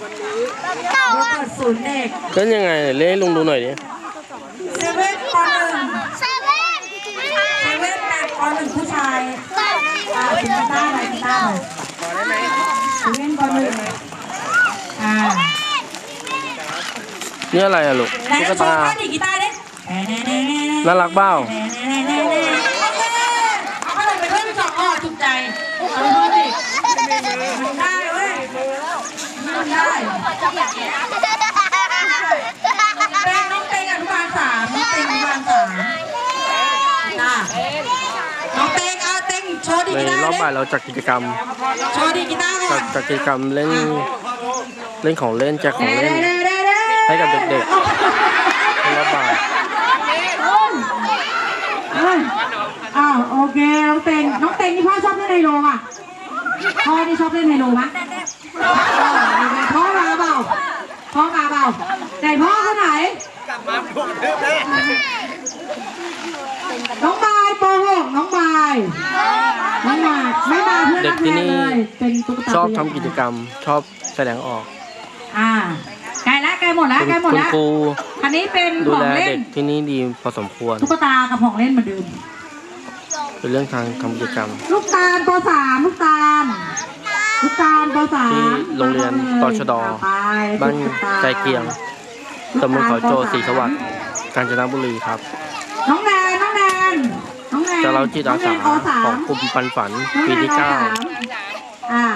โรเบิร์ตศูนย์เด็กเล่นยังไงเนี่ยเล่นให้ลุงดูหน่อยดิเซเว่นปหนึ่งเซเว่นเซเว่นแปดปหนึ่งผู้ชายอ่าเป็นกีตาร์หน่อยกีตาร์หน่อยเซเว่นปหนึ่งอ่านี่อะไรอะลูกไหนตุ๊กโชตาว์ท่าดีดกีตาร์ดิแน่แน่แน่แน่น่ารักเปล่าแน่แน่แน่แน่เอาอะไรไปเพิ่มสองอ้อถูกใจเอาดูดิมั นได้เว้ยมันได้เต็งน้องเต็งอนุบาลสามน้องเต็งอนุบาลสามจ้าน้องเต็งเอาเต็งโชว์ดีในกีตาร์รอบบ่ายเราจัดกิจกรรมโชว์ดีกีตาร์ก่อจัดนจัดกิจกรรมเล่นเล่นของเล่นแจกของเล่น ให้กับเด็กในรอบบ่ายเอ้ยอ้าวโอเคน้องเต็งน้องเต็งนี่พ่อชอบเล่นไฮโลอะ พ่อนี่ชอบเล่นไฮโลไหมพ่อมาเปล่าพ่อมาเปล่าไหนพ่อคนไหนน้องบายโปหกน้องบายน้องบายไม่มาเพื่อนเด็รักกที่แท้นี่เลยเป็นตุ๊กตาชอบตัวใหญ่ทำกิจกรรม ชอบแสดงออก อ่าใกล้แล้วใกล้หมดแล้วคุณใกล้หมดคุณแล้วครูอันนี้เป็นดูของแลเล่เด็นกที่นี่ดีพอสมควรตุ๊กตากับของเล่นเหมือนเดิม เป็นเรื่องทางทำกิจกรรม ลูกตาลปสามลูกตาลลูกตาลปสามที่โรงเรียนตชดไปบ้านลูตาลใจเกลียงตำบลเขาโจศรีสวัสดิ์กาญจนบุรีครับ น้องแนนน้องแนนน้องแนนจะเราจิตอาสาน้งแนนปสมของกลุ่มปันฝันน้องปีแนนที่ปเก้าสามอ่า